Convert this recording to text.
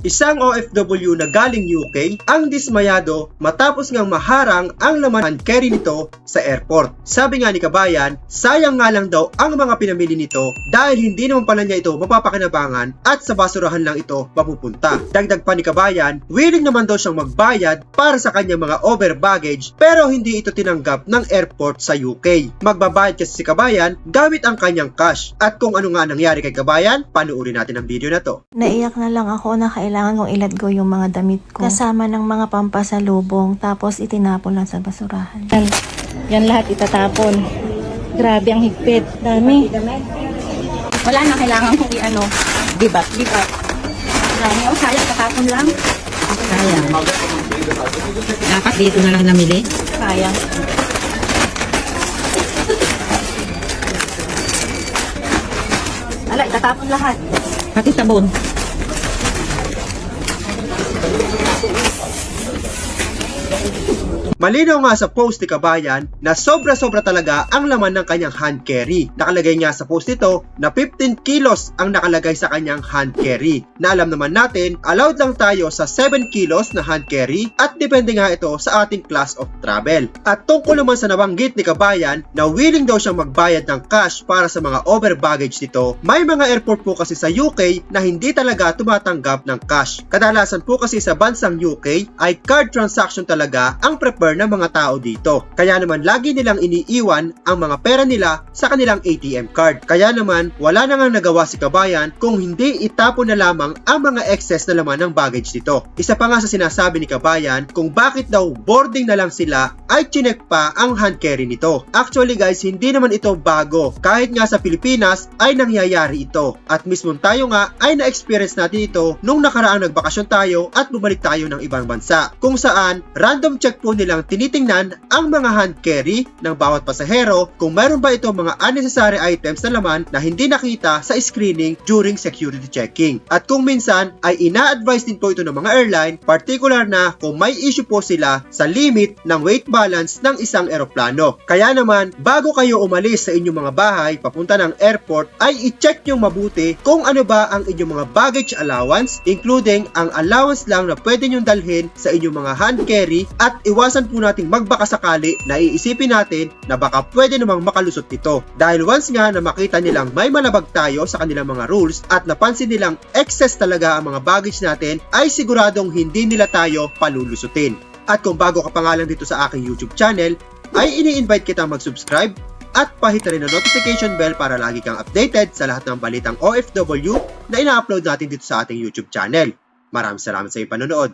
Isang OFW na galing UK ang dismayado matapos ngang maharang ang laman hand carry nito sa airport. Sabi nga ni Kabayan, sayang nga lang daw ang mga pinamili nito dahil hindi naman pala niya ito mapapakinabangan at sa basurahan lang ito mapupunta. Dagdag pa ni Kabayan, willing naman daw siyang magbayad para sa kanyang mga over baggage pero hindi ito tinanggap ng airport sa UK. Magbabayad kasi si Kabayan gamit ang kanyang cash. At kung ano nga nangyari kay Kabayan, panuuri natin ang video na to. Naiyak na lang ako na kailangan kong i-let go yung mga damit ko. Kasama ng mga pampasalubong tapos itinapon lang sa basurahan. Yan, yan lahat itatapon. Grabe ang higpit. Dami. Wala na kailangan kong i-ano. Diba? Diba? Dami. Oh, sayang tatapon lang. Sayang. Dapat dito na lang namili. Sayang. Ala, itatapon lahat. Pati sabon. Thank you. Malinaw nga sa post ni Kabayan na sobra-sobra talaga ang laman ng kanyang hand carry. Nakalagay nga sa post nito na 15 kilos ang nakalagay sa kanyang hand carry. Na alam naman natin, allowed lang tayo sa 7 kilos na hand carry at depende nga ito sa ating class of travel. At tungkol naman sa nabanggit ni Kabayan na willing daw siyang magbayad ng cash para sa mga over baggage nito, may mga airport po kasi sa UK na hindi talaga tumatanggap ng cash. Kadalasan po kasi sa bansang UK ay card transaction talaga ang prefer ng mga tao dito. Kaya naman lagi nilang iniiwan ang mga pera nila sa kanilang ATM card. Kaya naman wala na nga nagawa si Kabayan kung hindi itapon na lamang ang mga excess na laman ng baggage nito. Isa pa nga sa sinasabi ni Kabayan kung bakit daw boarding na lang sila ay chinek pa ang hand carry nito. Actually guys, hindi naman ito bago. Kahit nga sa Pilipinas ay nangyayari ito. At mismo tayo nga ay na-experience natin ito nung nakaraang nagbakasyon tayo at bumalik tayo ng ibang bansa. Kung saan, random check po nilang tinitingnan ang mga hand carry ng bawat pasahero kung mayroon ba ito mga unnecessary items na laman na hindi nakita sa screening during security checking. At kung minsan ay ina-advise din po ito ng mga airline, particular na kung may issue po sila sa limit ng weight balance ng isang eroplano. Kaya naman, bago kayo umalis sa inyong mga bahay papunta ng airport, ay i-check nyo mabuti kung ano ba ang inyong mga baggage allowance, including ang allowance lang na pwede nyo dalhin sa inyong mga hand carry at iwasan po nating magbaka sakali na iisipin natin na baka pwede namang makalusot nito. Dahil once nga na makita nilang may malabag tayo sa kanilang mga rules at napansin nilang excess talaga ang mga baggage natin, ay siguradong hindi nila tayo palulusutin. At kung bago ka pa nga lang dito sa aking YouTube channel, ay ini-invite kitang mag-subscribe at pahita rin ang notification bell para lagi kang updated sa lahat ng balitang OFW na ina-upload natin dito sa ating YouTube channel. Maraming salamat sa iyong panonood.